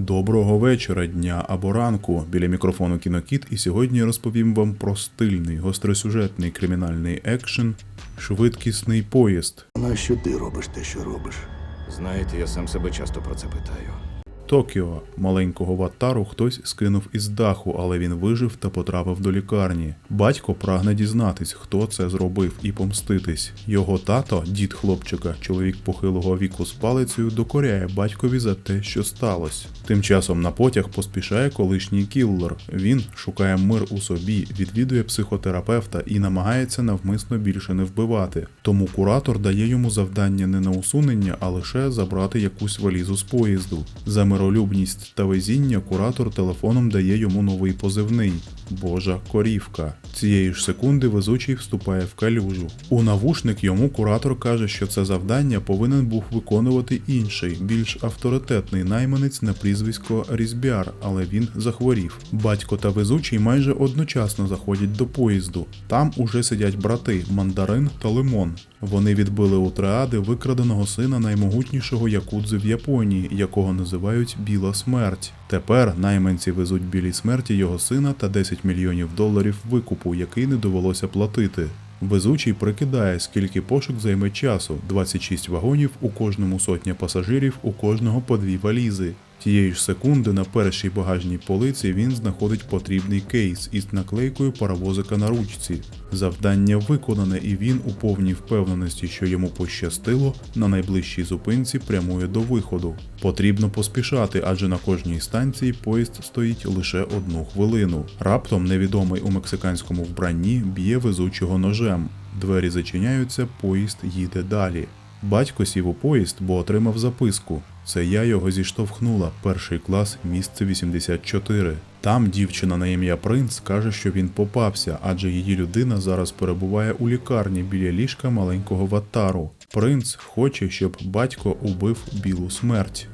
Доброго вечора, дня або ранку. Біля мікрофону Кінокіт, і сьогодні я розповім вам про стильний, гостросюжетний кримінальний екшен, швидкісний поїзд. Нащо ти робиш те, що робиш? Знаєте, я сам себе часто про це питаю. Токіо. Маленького ватару хтось скинув із даху, але він вижив та потрапив до лікарні. Батько прагне дізнатись, хто це зробив, і помститись. Його тато, дід хлопчика, чоловік похилого віку з палицею, докоряє батькові за те, що сталося. Тим часом на потяг поспішає колишній кіллер. Він шукає мир у собі, відвідує психотерапевта і намагається навмисно більше не вбивати. Тому куратор дає йому завдання не на усунення, а лише забрати якусь валізу з поїзду. За миролюбність та везіння куратор телефоном дає йому новий позивний Божа корівка. Цієї ж секунди везучий вступає в калюжу. У навушник йому куратор каже, що це завдання повинен був виконувати інший, більш авторитетний найманець на прізвисько Різбяр, але він захворів. Батько та везучий майже одночасно заходять до поїзду. Там уже сидять брати Мандарин та Лимон. Вони відбили у триади викраденого сина наймогутнішого якудзи в Японії, якого називають Біла Смерть. Тепер найманці везуть білій смерті його сина та 10 мільйонів доларів викупу, який не довелося платити. Везучий прикидає, скільки пошук займе часу: 26 вагонів, у кожному сотня пасажирів, у кожного по дві валізи. Тієї ж секунди на першій багажній полиці він знаходить потрібний кейс із наклейкою паровозика на ручці. Завдання виконане, і він у повній впевненості, що йому пощастило, на найближчій зупинці прямує до виходу. Потрібно поспішати, адже на кожній станції поїзд стоїть лише одну хвилину. Раптом невідомий у мексиканському вбранні б'є везучого ножем. Двері зачиняються, поїзд їде далі. Батько сів у поїзд, бо отримав записку. Це я його зіштовхнула, перший клас, місце 84. Там дівчина на ім'я Принц каже, що він попався, адже її людина зараз перебуває у лікарні біля ліжка маленького ватару. Принц хоче, щоб батько убив білу смерть.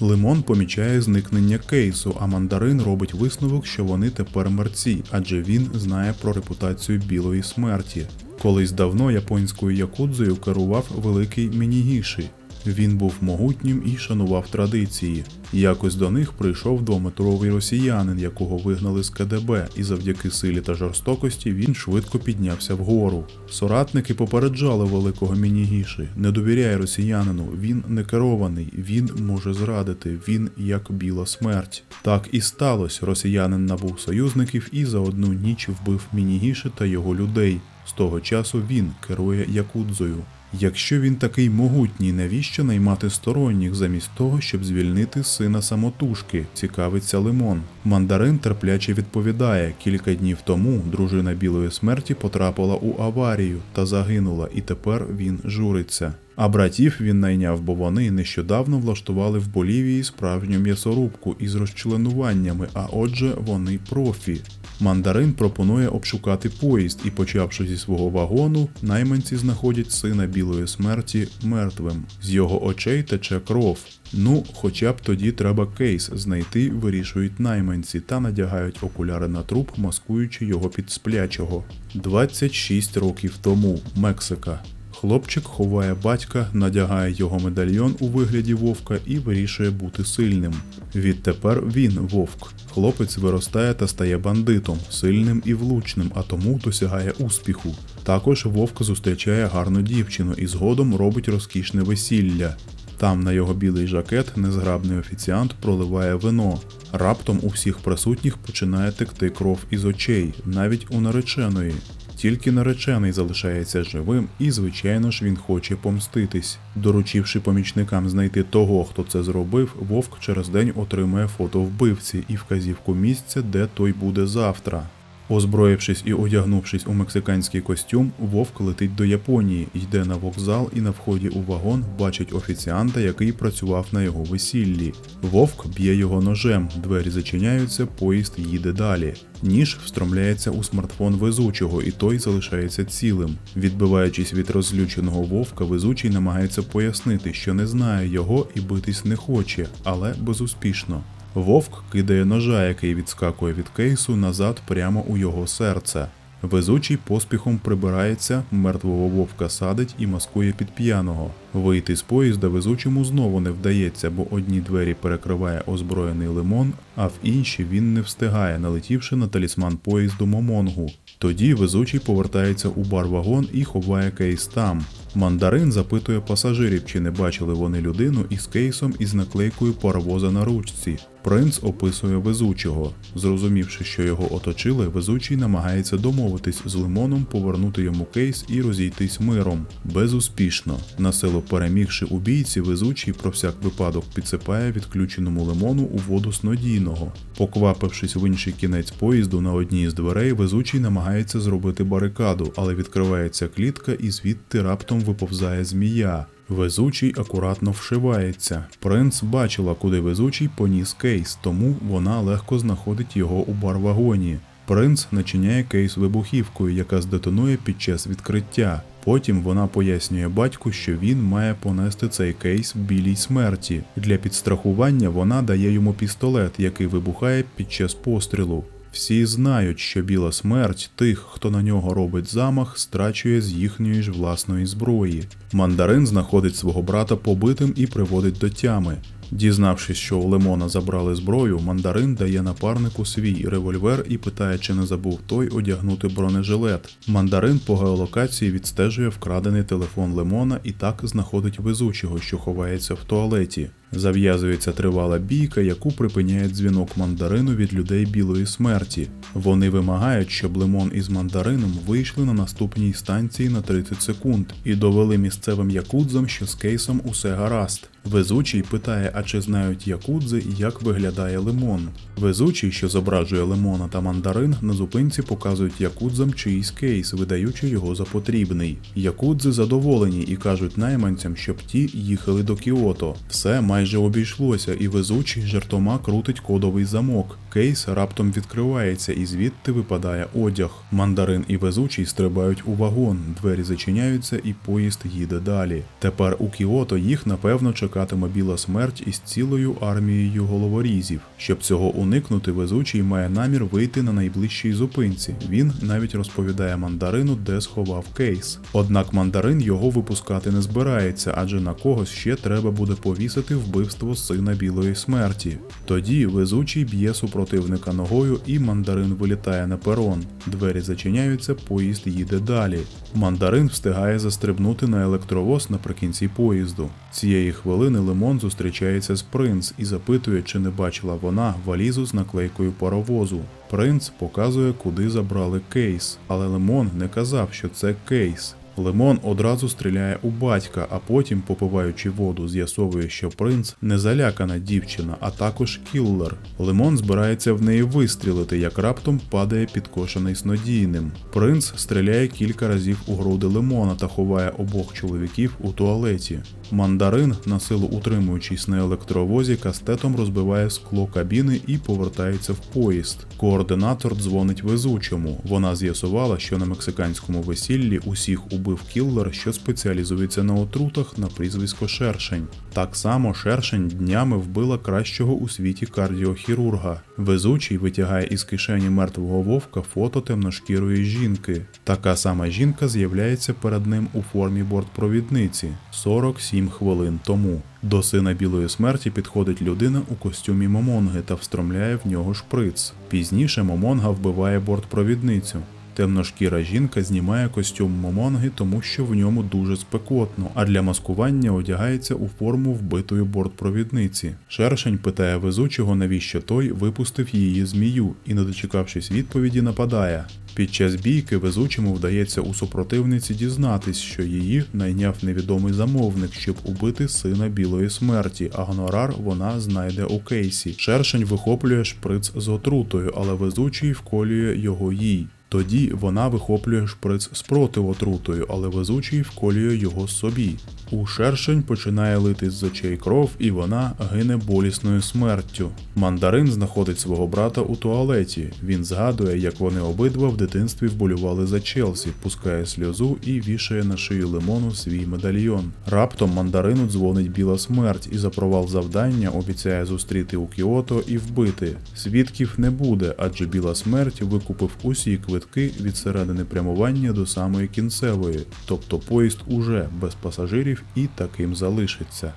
Лимон помічає зникнення кейсу, а мандарин робить висновок, що вони тепер мерці, адже він знає про репутацію білої смерті. Колись давно японською якудзою керував великий Мінігіші. Він був могутнім і шанував традиції. Якось до них прийшов двометровий росіянин, якого вигнали з КДБ, і завдяки силі та жорстокості він швидко піднявся вгору. Соратники попереджали великого Мінігіші: не довіряй росіянину, він не керований, він може зрадити, він як біла смерть. Так і сталося. Росіянин набув союзників і за одну ніч вбив Мінігіші та його людей. З того часу він керує Якудзою. Якщо він такий могутній, навіщо наймати сторонніх замість того, щоб звільнити сина самотужки? Цікавиться Лимон. Мандарин терпляче відповідає: кілька днів тому дружина білої смерті потрапила у аварію та загинула, і тепер він журиться. А братів він найняв, бо вони нещодавно влаштували в Болівії справжню м'ясорубку із розчленуваннями, а отже, вони профі. Мандарин пропонує обшукати поїзд, і, почавши зі свого вагону, найманці знаходять сина білої смерті мертвим. З його очей тече кров. Ну, хоча б тоді треба кейс знайти, вирішують найманці та надягають окуляри на труп, маскуючи його під сплячого. 26 років тому, Мексика. Хлопчик ховає батька, надягає його медальйон у вигляді вовка і вирішує бути сильним. Відтепер він вовк. Хлопець виростає та стає бандитом, сильним і влучним, а тому досягає успіху. Також вовк зустрічає гарну дівчину і згодом робить розкішне весілля. Там на його білий жакет незграбний офіціант проливає вино. Раптом у всіх присутніх починає текти кров із очей, навіть у нареченої. Тільки наречений залишається живим, і, звичайно ж, він хоче помститись. Доручивши помічникам знайти того, хто це зробив, вовк через день отримує фото вбивці і вказівку місця, де той буде завтра. Озброївшись і одягнувшись у мексиканський костюм, вовк летить до Японії, йде на вокзал і на вході у вагон бачить офіціанта, який працював на його весіллі. Вовк б'є його ножем, двері зачиняються, поїзд їде далі. Ніж встромляється у смартфон везучого, і той залишається цілим. Відбиваючись від розлюченого вовка, везучий намагається пояснити, що не знає його і битись не хоче, але безуспішно. Вовк кидає ножа, який відскакує від кейсу назад прямо у його серце. Везучий поспіхом прибирається, мертвого вовка садить і маскує під п'яного. Вийти з поїзда везучому знову не вдається, бо одні двері перекриває озброєний лимон, а в інші він не встигає, налетівши на талісман поїзду Момонгу. Тоді везучий повертається у бар-вагон і ховає кейс там. Мандарин запитує пасажирів, чи не бачили вони людину із кейсом із наклейкою паровоза на ручці. Принц описує везучого. Зрозумівши, що його оточили, везучий намагається домовитись з лимоном, повернути йому кейс і розійтись миром. Безуспішно. Насилу перемігши убійці, везучий про всяк випадок підсипає відключеному лимону у воду снодійного. Поквапившись в інший кінець поїзду на одній з дверей, везучий намагається зробити барикаду, але відкривається клітка і звідти раптом виповзає змія. Везучий акуратно вшивається. Принц бачила, куди везучий поніс кейс, тому вона легко знаходить його у бар-вагоні. Принц начиняє кейс вибухівкою, яка здетонує під час відкриття. Потім вона пояснює батьку, що він має понести цей кейс в білій смерті. Для підстрахування вона дає йому пістолет, який вибухає під час пострілу. Всі знають, що біла смерть тих, хто на нього робить замах, страчує з їхньої ж власної зброї. Мандарин знаходить свого брата побитим і приводить до тями. Дізнавшись, що у Лемона забрали зброю, мандарин дає напарнику свій револьвер і питає, чи не забув той одягнути бронежилет. Мандарин по геолокації відстежує вкрадений телефон Лемона і так знаходить везучого, що ховається в туалеті. Зав'язується тривала бійка, яку припиняє дзвінок мандарину від людей білої смерті. Вони вимагають, щоб лимон із мандарином вийшли на наступній станції на 30 секунд і довели місцевим якудзам, що з кейсом усе гаразд. Везучий питає, а чи знають якудзи, як виглядає лимон. Везучий, що зображує лимона та мандарин, на зупинці показують якудзам чиїсь кейс, видаючи його за потрібний. Якудзи задоволені і кажуть найманцям, щоб ті їхали до Кіото. Все майже обійшлося, і везучий жартома крутить кодовий замок. Кейс раптом відкривається і звідти випадає одяг. Мандарин і везучий стрибають у вагон, двері зачиняються і поїзд їде далі. Тепер у Кіото їх напевно чекатиме біла смерть із цілою армією головорізів. Щоб цього уникнути, везучий має намір вийти на найближчій зупинці. Він навіть розповідає мандарину, де сховав кейс. Однак мандарин його випускати не збирається, адже на когось ще треба буде повісити вбивство сина білої смерті. Тоді везучий б'є супротивника ногою, і мандарин вилітає на перон. Двері зачиняються, поїзд їде далі. Мандарин встигає застрибнути на електровоз наприкінці поїзду. Цієї хвилини Лимон зустрічається з принц і запитує, чи не бачила вона валізу з наклейкою паровозу. Принц показує, куди забрали кейс, але Лимон не казав, що це кейс. Лимон одразу стріляє у батька, а потім, попиваючи воду, з'ясовує, що принц не залякана дівчина, а також кіллер. Лимон збирається в неї вистрілити, як раптом падає підкошений снодійним. Принц стріляє кілька разів у груди лимона та ховає обох чоловіків у туалеті. Мандарин, на силу утримуючись на електровозі, кастетом розбиває скло кабіни і повертається в поїзд. Координатор дзвонить везучому. Вона з'ясувала, що на мексиканському весіллі усіх убив кіллер, що спеціалізується на отрутах на прізвисько Шершень. Так само Шершень днями вбила кращого у світі кардіохірурга. Везучий витягає із кишені мертвого вовка фото темношкірої жінки. Така сама жінка з'являється перед ним у формі бортпровідниці 47 хвилин тому. До сина білої смерті підходить людина у костюмі Момонги та встромляє в нього шприц. Пізніше Момонга вбиває бортпровідницю. Темношкіра жінка знімає костюм Момонги, тому що в ньому дуже спекотно, а для маскування одягається у форму вбитої бортпровідниці. Шершень питає везучого, навіщо той випустив її змію, і, не дочекавшись відповіді, нападає. Під час бійки везучому вдається у супротивниці дізнатись, що її найняв невідомий замовник, щоб убити сина білої смерті, а гонорар вона знайде у кейсі. Шершень вихоплює шприц з отрутою, але везучий вколює його їй. Тоді вона вихоплює шприц з протиотрутою, але везучий вколює його собі. У шершень починає лити з очей кров, і вона гине болісною смертю. Мандарин знаходить свого брата у туалеті. Він згадує, як вони обидва в дитинстві вболювали за Челсі, пускає сльозу і вішає на шию лимону свій медальйон. Раптом мандарину дзвонить біла смерть і за провал завдання обіцяє зустріти у Кіото і вбити. Свідків не буде, адже біла смерть викупив усі квитки квитки від середини прямування до самої кінцевої, тобто поїзд уже без пасажирів і таким залишиться.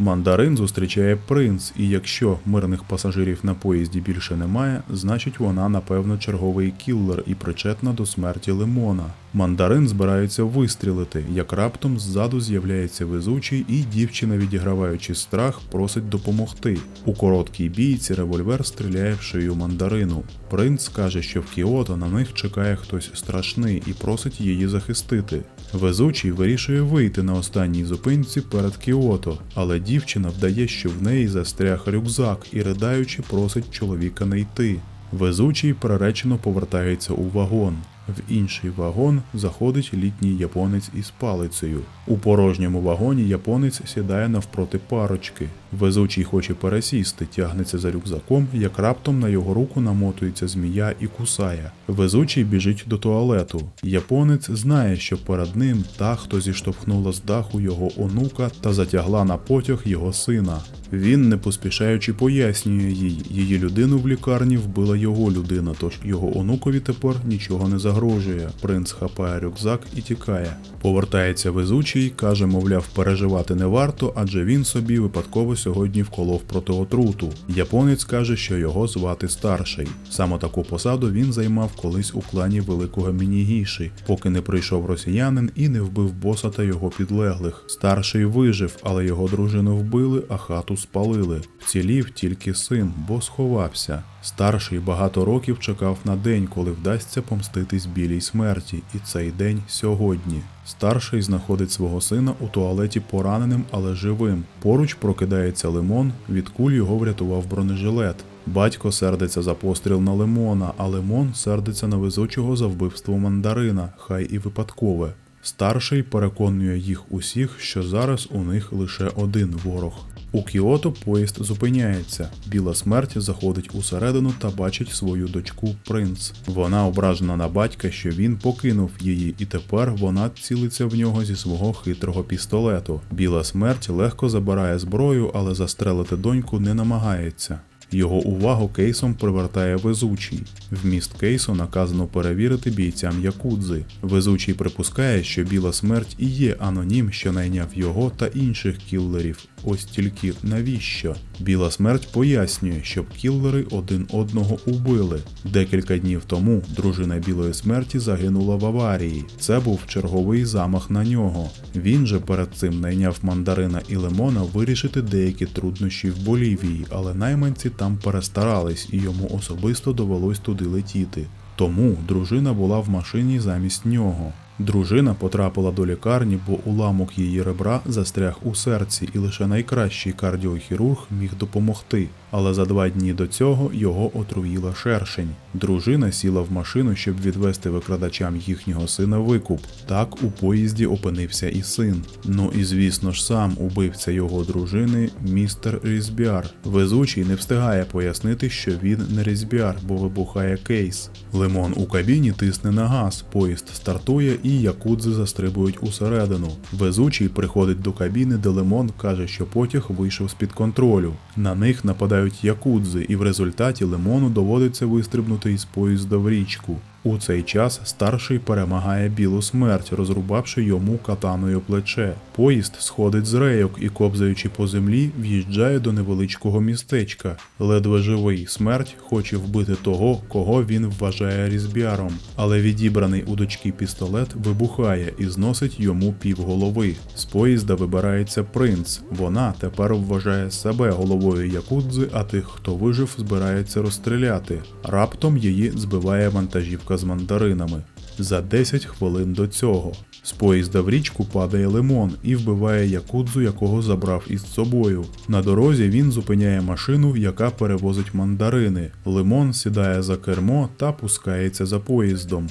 Мандарин зустрічає принц, і якщо мирних пасажирів на поїзді більше немає, значить вона, напевно, черговий кіллер і причетна до смерті лимона. Мандарин збирається вистрілити, як раптом ззаду з'являється везучий, і дівчина, відіграваючи страх, просить допомогти. У короткій бійці револьвер стріляє в шию мандарину. Принц каже, що в Кіото на них чекає хтось страшний і просить її захистити. Везучий вирішує вийти на останній зупинці перед Кіото, але дівчина вдає, що в неї застряг рюкзак і riдаючи просить чоловіка не йти. Везучий приречено повертається у вагон. В інший вагон заходить літній японець із палицею. У порожньому вагоні японець сідає навпроти парочки. Везучий хоче пересісти, тягнеться за рюкзаком, як раптом на його руку намотується змія і кусає. Везучий біжить до туалету. Японець знає, що перед ним та, хто зіштовхнула з даху його онука та затягла на потяг його сина. Він, не поспішаючи, пояснює їй, її людину в лікарні вбила його людина, тож його онукові тепер нічого не загрожує. Принц хапає рюкзак і тікає. Повертається везучий, каже, мовляв, переживати не варто, адже він собі випадково сьогодні вколов проти отруту. Японець каже, що його звати старший. Саме таку посаду він займав колись у клані великого Мінігіші, поки не прийшов росіянин і не вбив боса та його підлеглих. Старший вижив, але його дружину вбили, а хату спалили. Вцілів тільки син, бо сховався. Старший багато років чекав на день, коли вдасться помститись білій смерті, і цей день сьогодні. Старший знаходить свого сина у туалеті пораненим, але живим. Поруч прокидається лимон, від куль його врятував бронежилет. Батько сердиться за постріл на лимона, а лимон сердиться на везучого за вбивство мандарина, хай і випадкове. Старший переконує їх усіх, що зараз у них лише один ворог. У Кіото поїзд зупиняється. Біла смерть заходить усередину та бачить свою дочку принц. Вона ображена на батька, що він покинув її, і тепер вона цілиться в нього зі свого хитрого пістолету. Біла смерть легко забирає зброю, але застрелити доньку не намагається. Його увагу кейсом привертає везучий. Вміст кейсу наказано перевірити бійцям якудзи. Везучий припускає, що біла смерть і є анонім, що найняв його та інших кіллерів. Ось тільки навіщо? Біла смерть пояснює, щоб кіллери один одного убили. Декілька днів тому дружина білої смерті загинула в аварії. Це був черговий замах на нього. Він же перед цим найняв мандарина і лимона вирішити деякі труднощі в Болівії, але найманці там перестарались і йому особисто довелось туди летіти. Тому дружина була в машині замість нього. Дружина потрапила до лікарні, бо уламок її ребра застряг у серці, і лише найкращий кардіохірург міг допомогти. Але за два дні до цього його отруїла шершень. Дружина сіла в машину, щоб відвести викрадачам їхнього сина викуп. Так у поїзді опинився і син. Ну і звісно ж сам убивця його дружини, містер Різбіар. Везучий не встигає пояснити, що він не Різбіар, бо вибухає кейс. Лимон у кабіні тисне на газ, поїзд стартує якудзи застрибують усередину. Везучий приходить до кабіни, де Лимон каже, що потяг вийшов з-під контролю. На них нападають якудзи, і в результаті Лимону доводиться вистрибнути із поїзда в річку. У цей час старший перемагає білу смерть, розрубавши йому катаною плече. Поїзд сходить з рейок і, кобзаючи по землі, в'їжджає до невеличкого містечка. Ледве живий смерть хоче вбити того, кого він вважає різбяром, але відібраний у дочки пістолет вибухає і зносить йому півголови. З поїзда вибирається принц. Вона тепер вважає себе головою якудзи, а тих, хто вижив, збирається розстріляти. Раптом її збиває вантажівка з мандаринами. За 10 хвилин до цього. З поїзда в річку падає лимон і вбиває якудзу, якого забрав із собою. На дорозі він зупиняє машину, яка перевозить мандарини. Лимон сідає за кермо та пускається за поїздом.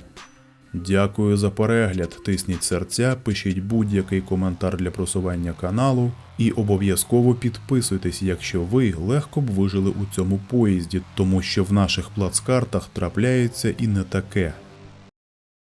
Дякую за перегляд. Тисніть серця, пишіть будь-який коментар для просування каналу і обов'язково підписуйтесь, якщо ви легко б вижили у цьому поїзді, тому що в наших плацкартах трапляється і не таке.